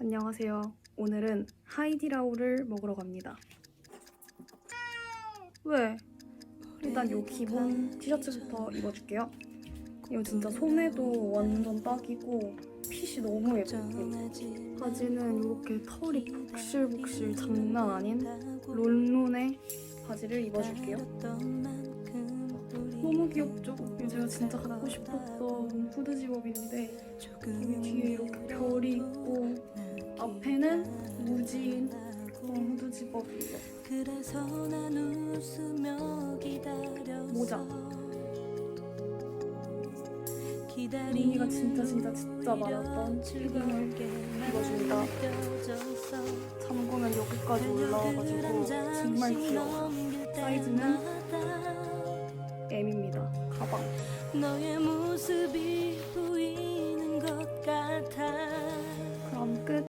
안녕하세요. 오늘은 하이디라오를 먹으러 갑니다. 왜? 일단 요 기본 티셔츠부터 입어줄게요. 이거 진짜 소매도 완전 딱이고 핏이 너무 예쁘고 바지는 이렇게 털이 복실복실 장난 아닌 론론의 바지를 입어줄게요. 너무 귀엽죠? 제가 진짜 갖고 싶었던 후드 집업인데 여기 뒤에 이렇게 앞에는 무지인 웃으며 기다렸어 모자. 무늬가 진짜 진짜 진짜 많았던 패딩을 입어줍니다. 잠그면 여기까지 올라와가지고 정말 귀여워. 사이즈는 M입니다. 가방.